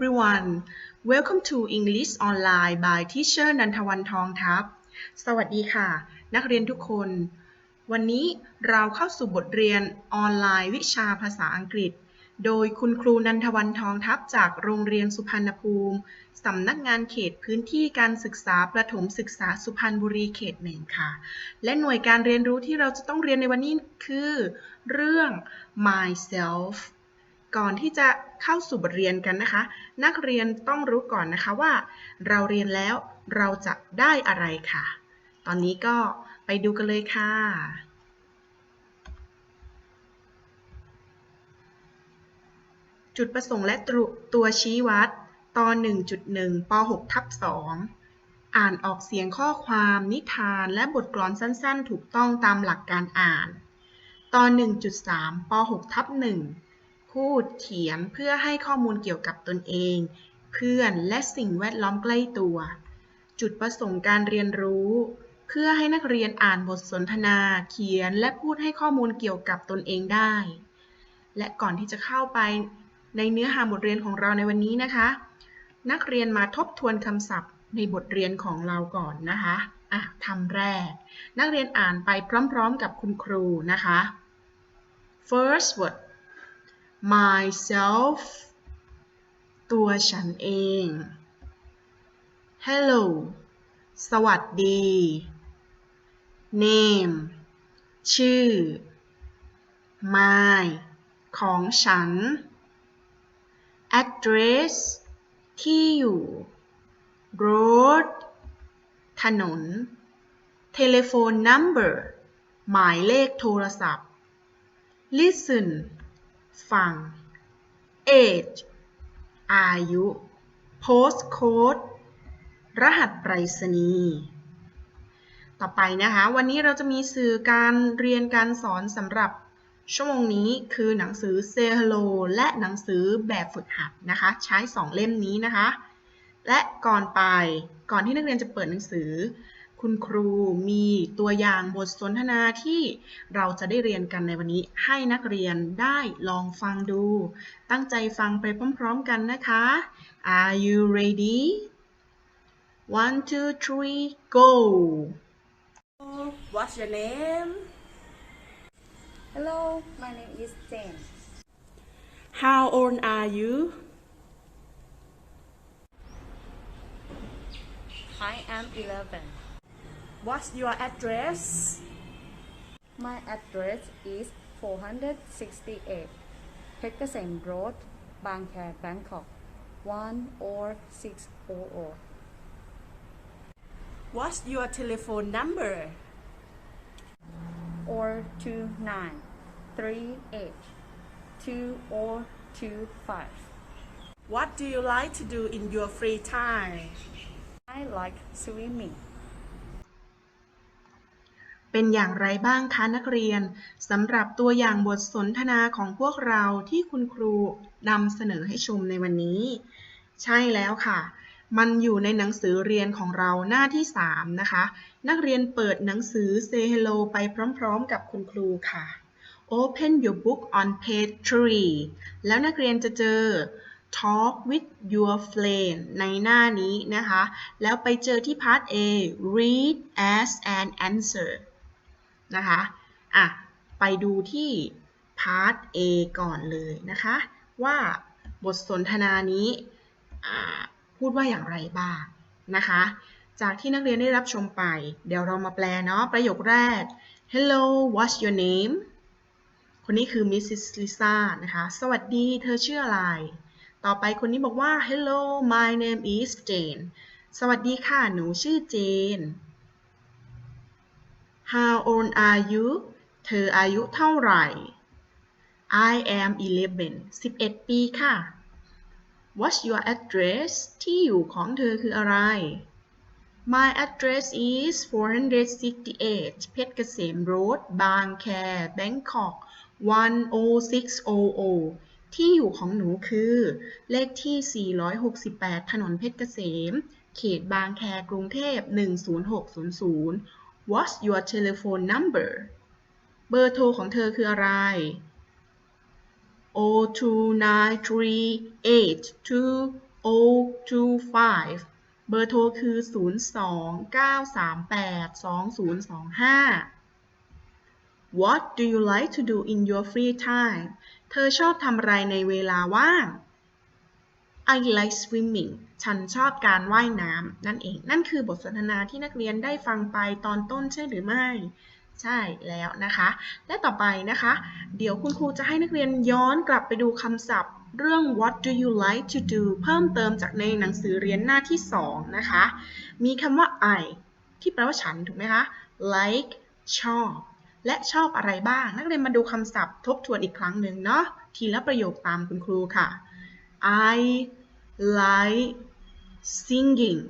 everyone. Welcome to English Online by Teacher นันทวันทองทัพสวัสดีค่ะ นักเรียนทุกคน วันนี้เราเข้าสู่บทเรียนออนไลน์วิชาภาษาอังกฤษ โดยคุณครูนันทวันทองทัพจากโรงเรียนสุพรรณภูมิ สำนักงานเขตพื้นที่การศึกษาประถมศึกษาสุพรรณบุรีเขตหนึ่งค่ะ และหน่วยการเรียนรู้ที่เราจะต้องเรียนในวันนี้คือ เรื่อง myself ก่อนที่จะเข้าสู่บทเรียนกันนะคะ นักเรียนต้องรู้ก่อนนะคะว่า เราเรียนแล้วเราจะได้อะไรค่ะ ตอนนี้ก็ไปดูกันเลยค่ะ จุดประสงค์และต,ตัวชี้วัดตอน1.1ป .6 ทับ2อ่านออกเสียงข้อความนิทานและบทกลอนสั้น ๆ ถูกต้องตามหลักการอ่าน ตอน 1.3ป .6 ทับ1 พูดเขียนเพื่อให้ข้อมูลเกี่ยวกับตนเอง เพื่อนและสิ่งแวดล้อมใกล้ตัว จุดประสงค์การเรียนรู้ เพื่อให้นักเรียนอ่านบทสนทนา เขียนและพูดให้ข้อมูลเกี่ยวกับตนเองได้ และก่อนที่จะเข้าไปในเนื้อหาบทเรียนของเราในวันนี้นะคะ นักเรียนมาทบทวนคำศัพท์ในบทเรียนของเราก่อนนะคะอะคำแรก นักเรียนอ่านไปพร้อมๆกับคุณครูนะคะ first word myself ตัวฉันเอง hello สวัสดี name ชื่อ my ของฉัน address ที่อยู่ road ถนน telephone number หมายเลขโทรศัพท์ listen ฟัง age อายุ postcode รหัสไปรษณีย์ต่อไปนะคะ วันนี้เราจะมีสื่อการเรียนการสอนสำหรับชั่วโมงนี้คือหนังสือ Say Hello และหนังสือแบบฝึกหัดนะคะ ใช้ 2 เล่มนี้นะคะ และก่อนไปก่อนที่นักเรียนจะเปิดหนังสือ คุณครูมีตัวอย่างบทสนทนาที่เราจะได้เรียนกันในวันนี้ ให้นักเรียนได้ลองฟังดู ตั้งใจฟังไปพร้อมๆกันนะคะ Are you ready one two three go What's your name Hello, my name is Jane. How old are you I am 11. What's your address My address is 468 Pekasem Road, Bangkok, Bangkok, 10600. What's your telephone number Or 2938 2025. What do you like to do in your free time I like swimming. เป็นอย่างไรบ้างคะนักเรียนสำหรับตัวอย่างบทสนทนาของพวกเราที่คุณครูนำเสนอให้ชมในวันนี้ ใช่แล้วค่ะ มันอยู่ในหนังสือเรียนของเราหน้าที่ 3 นะคะ นักเรียนเปิดหนังสือ Say Hello ไปพร้อมๆ กับคุณครูค่ะ Open your book on page 3 แล้วนักเรียนจะเจอ Talk with your friend ในหน้านี้นะคะ แล้วไปเจอที่ part A Read as an answer นะคะอะไปดูที่ part A ก่อนเลยนะคะ ว่าบทสนทนานี้พูดว่าอย่างไรบ้างนะคะ จากที่นักเรียนได้รับชมไป เดี๋ยวเรามาแปลเนาะประโยคแรก Hello what's your name คนนี้คือ Mrs. Lisa นะคะ สวัสดีเธอชื่ออะไร ต่อไปคนนี้บอกว่า Hello my name is Jane สวัสดีค่ะ หนูชื่อเจน How old are you เธออายุเท่าไหร่ I am 11 11 ปีค่ะ What's your address ที่อยู่ของเธอคืออะไร My address is 468 เพชรเกษม Road บางแค Bangkok 10600 ที่อยู่ของหนูคือ เลขที่ 468 ถนนเพชรเกษม เขตบางแคกรุงเทพ 10600 What's your telephone number เบอร์โทรของเธอคืออะไร029382025เบอร์โทรคือ 029382025 What do you like to do in your free time เธอชอบทำอะไรในเวลาว่าง I like swimming ฉันชอบการว่ายน้ำนั่นเอง นั่นคือบทสนทนาที่นักเรียนได้ฟังไปตอนต้นใช่หรือไม่ ใช่แล้วนะคะ และต่อไปนะคะ เดี๋ยวคุณครูจะให้นักเรียนย้อนกลับไปดูคำศัพท์ เรื่อง what do you like to do เพิ่มเติมจากในหนังสือเรียนหน้าที่ 2 นะคะ มีคำว่า I ที่แปลว่าฉันถูกไหมคะ like ชอบ และชอบอะไรบ้าง นักเรียนมาดูคำศัพท์ทบทวนอีกครั้งหนึ่งเนาะทีละประโยคตามคุณครูค่ะ I like singing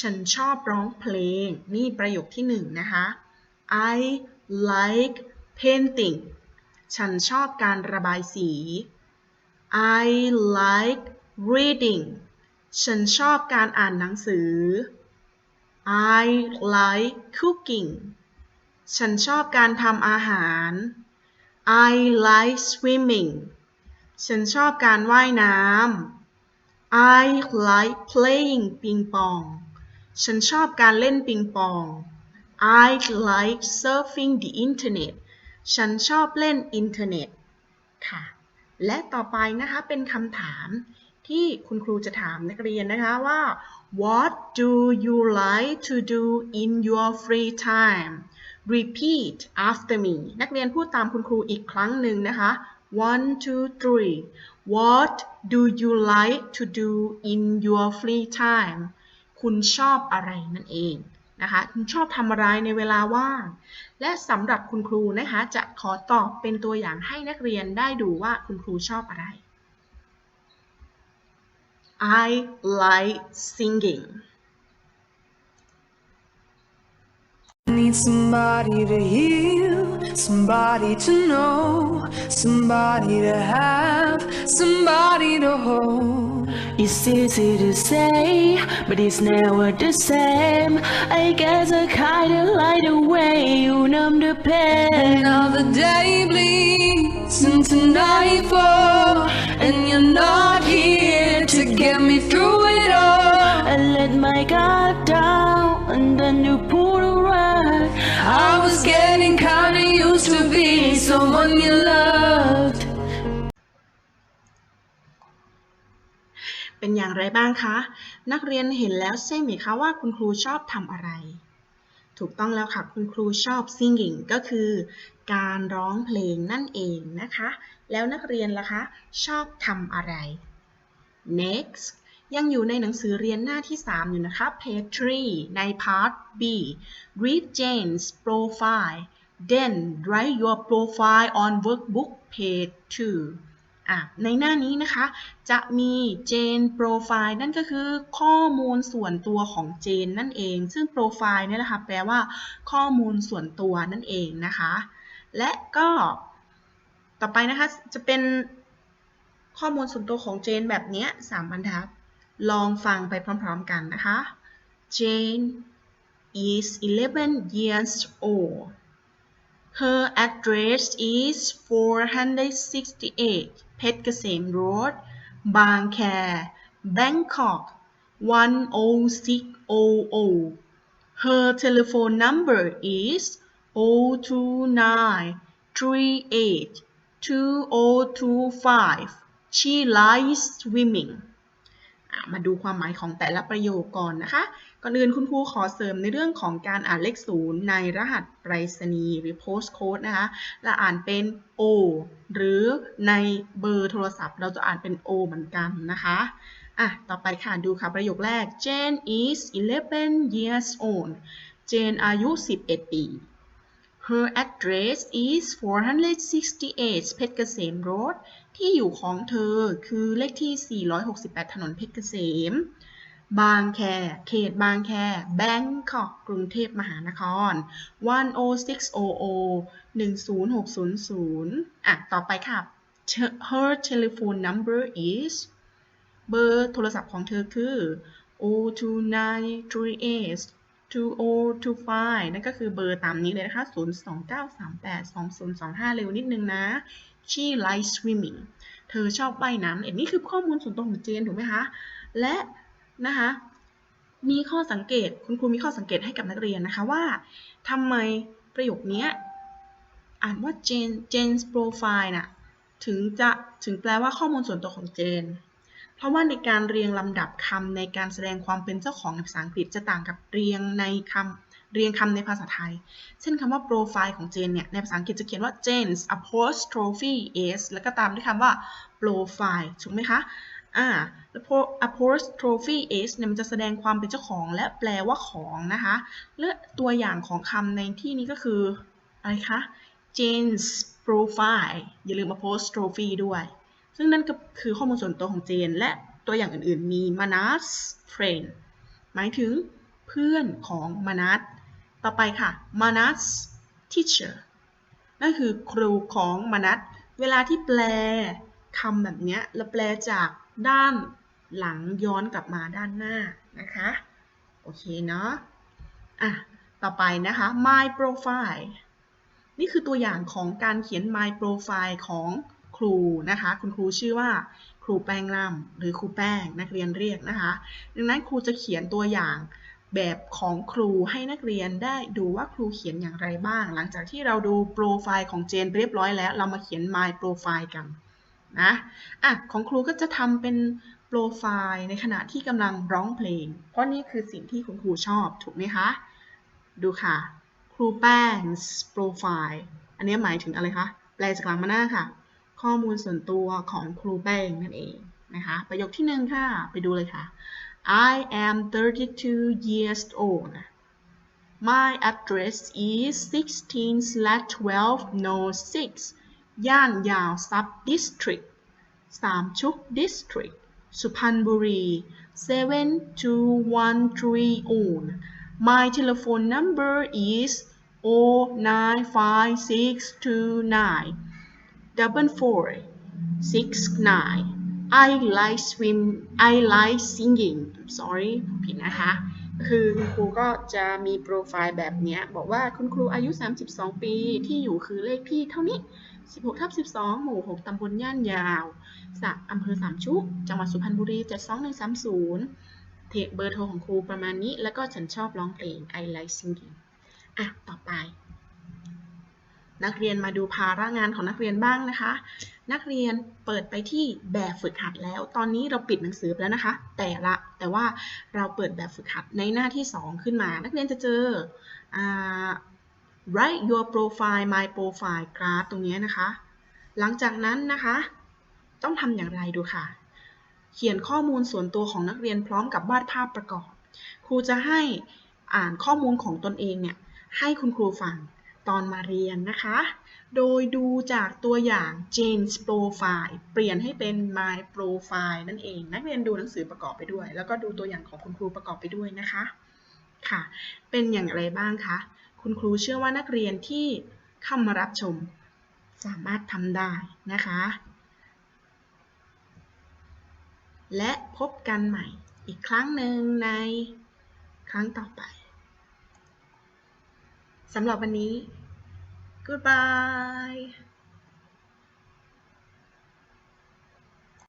ฉันชอบร้องเพลง นี่ประโยคที่หนึ่งนะคะ I like painting ฉันชอบการระบายสี I like reading ฉันชอบการอ่านหนังสือ I like cooking ฉันชอบการทำอาหาร I like swimming ฉันชอบการว่ายน้ำ I like playing ปิงปองฉันชอบการเล่นปิงปอง I like surfing the internet ฉันชอบเล่นอินเทอร์เน็ตค่ะ และต่อไปนะคะ เป็นคำถามที่คุณครูจะถามนักเรียนนะคะว่า What do you like to do in your free time Repeat after me นักเรียนพูดตามคุณครูอีกครั้งหนึ่งนะคะ one two three What do you like to do in your free time คุณชอบอะไรนั่นเองนะคะ คุณชอบทำอะไรในเวลาว่าง และสำหรับคุณครูนะคะ จะขอตอบเป็นตัวอย่างให้นักเรียนได้ดูว่าคุณครูชอบอะไร I like singing Need somebody to heal, somebody to know, somebody to have, somebody to hold. It's easy to say, but it's never the same. I guess I kinda like the way you numb the pain. Now the day bleeds into nightfall, and you're not here to get me through it all. I let my guard down, and then you pulled to be someone you loved. เป็นอย่างไรบ้างคะ นักเรียนเห็นแล้วใช่ไหมคะว่าคุณครูชอบทำอะไร ถูกต้องแล้วค่ะ คุณครูชอบ singing ก็คือ การร้องเพลงนั่นเองนะคะ แล้วนักเรียนล่ะคะ ชอบทำอะไร next ยังอยู่ในหนังสือเรียนหน้าที่ 3 อยู่นะคะ page 3ใน part B read Jane's profile then write your profile on workbook page 2อะในหน้านี้นะคะ จะมีเจนโปรไฟล์นั่นก็คือข้อมูลส่วนตัวของเจนนั่นเอง ซึ่งโปรไฟล์เนี่ยนะคะแปลว่าข้อมูลส่วนตัวนั่นเองนะคะ และก็ต่อไปนะคะ จะเป็นข้อมูลส่วนตัวของเจนแบบนี้สามบรรทัด ลองฟังไปพร้อมๆกันนะคะ Jane is 11 years old Her address is 468 เพชรเกษม Road บางแค Bangkok 10600 Her telephone number is 029 38 2025 She likes swimming มาดูความหมายของแต่ละประโยคก่อนนะคะ ก่อนอื่นคุณครูขอเสริมในเรื่องของการอ่านเลขศูนย์ในรหัสไปรษณีย์หรือ postcode นะคะและอ่านเป็น O หรือในเบอร์โทรศัพท์ เราจะอ่านเป็น O เหมือนกันนะคะอะต่อไปค่ะดูค่ะประโยคแรก Jane is 11 years old Jane อายุ 11 ปี Her address is 468 เพชรเกษม Road ที่อยู่ของเธอคือเลขที่ 468 ถนนเพชรเกษม บางแค เขตบางแค แบงคอก กรุงเทพมหานคร 10600 10600 อะ ต่อไปค่ะ Her telephone number is เบอร์โทรศัพท์ของเธอคือ 02938 2025 นั่นก็คือเบอร์ตามนี้เลยนะคะ 029382025 เร็วนิดนึงนะ she likes swimming เธอชอบว่ายน้ำเอ็นนี่คือข้อมูลส่วนตัวของเจนถูกไหมคะ และ นะคะ มีข้อสังเกตคุณครูมีข้อสังเกตให้กับนักเรียนนะคะว่าทำไมประโยคนี้อ่านว่า Jane Jane's profile น่ะถึงจะถึงแปลว่าข้อมูลส่วนตัวของเจน เพราะว่าในการเรียงลำดับคำในการแสดงความเป็นเจ้าของในภาษาอังกฤษจะต่างกับเรียงในคำเรียงคำในภาษาไทย เช่นคำว่า profile ของเจนเนี่ยในภาษาอังกฤษจะเขียนว่า Jane's apostrophe s แล้วก็ตามด้วยคำว่า profile ถูกไหมคะ อ่าแล้ว apostrophe s เนี่ยมันจะแสดงความเป็นเจ้าของและแปลว่าของนะคะและตัวอย่างของคำในที่นี้ก็คืออะไรคะ Jane's profile อย่าลืม apostrophe ด้วย ซึ่งนั่นก็คือข้อมูลส่วนตัวของเจน และตัวอย่างอื่นๆ มี Manas friend หมายถึงเพื่อนของมานัสต่อไปค่ะ Manas teacher นั่นคือครูของมานัสเวลาที่แปลคำแบบเนี้ยเราแปลจาก ด้านหลังย้อนกลับมาด้านหน้านะคะ โอเคเนาะอะต่อไปนะคะ my profile นี่คือตัวอย่างของการเขียน my profile ของครูนะคะ คุณครูชื่อว่าครูแป้งล่ำหรือครูแป้งนักเรียนเรียกนะคะ ดังนั้นครูจะเขียนตัวอย่างแบบของครูให้นักเรียนได้ดูว่าครูเขียนอย่างไรบ้าง หลังจากที่เราดูโปรไฟล์ของเจนเรียบร้อยแล้ว เรามาเขียน my profile กัน นะอะของครูก็จะทำเป็นโปรไฟล์ในขณะที่กำลังร้องเพลง เพราะนี่คือสิ่งที่คุณครูชอบถูกไหมคะ ดูค่ะ ครูแป้ง profile อันนี้หมายถึงอะไรคะ แปลจากหลังมาหน้าค่ะ ข้อมูลส่วนตัวของครูแป้งนั่นเองนะคะ ประโยคที่หนึ่งค่ะ ไปดูเลยค่ะ I am 32 years old My address is 16 12 no 6 ย่านยาว sub district สามชุก district สุพรรณบุรี 7213 own My telephone number is 09569 double four six nine I like swim I like singing sorry ผิดนะคะ คือคุณครูก็จะมีโปรไฟล์แบบนี้บอกว่าคุณครูอายุ 32 ปีที่อยู่คือเลขที่เท่านี้ 16ทับ12 หมู่ 6 ตำบลย่านยาวสักอำเภอสามชุก จังหวัดสุพรรณบุรี 72130 เทคเบอร์โทรของครูประมาณนี้ แล้วก็ฉันชอบร้องเพลง I like singing อะ ต่อไป นักเรียนมาดูภาระงานของนักเรียนบ้างนะคะ นักเรียนเปิดไปที่แบบฝึกหัดแล้ว ตอนนี้เราปิดหนังสือแล้วนะคะ แต่ละแต่ว่าเราเปิดแบบฝึกหัดในหน้าที่ 2 ขึ้นมา นักเรียนจะเจอ write your profile my profile กราฟตรงนี้นะคะ หลังจากนั้นนะคะ ต้องทำอย่างไรดูค่ะ เขียนข้อมูลส่วนตัวของนักเรียนพร้อมกับวาดภาพประกอบ ครูจะให้อ่านข้อมูลของตนเองเนี่ยให้คุณครูฟัง ตอนมาเรียนนะคะ โดยดูจากตัวอย่าง Jane's profile เปลี่ยนให้เป็น my profile นั่นเอง นักเรียนดูหนังสือประกอบไปด้วย แล้วก็ดูตัวอย่างของคุณครูประกอบไปด้วยนะคะ ค่ะ เป็นอย่างไรบ้างคะ คุณครูเชื่อว่านักเรียนที่เข้ามารับชม สามารถทำได้นะคะ และพบกันใหม่อีกครั้งหนึ่งในครั้งต่อไป สำหรับวันนี้ goodbye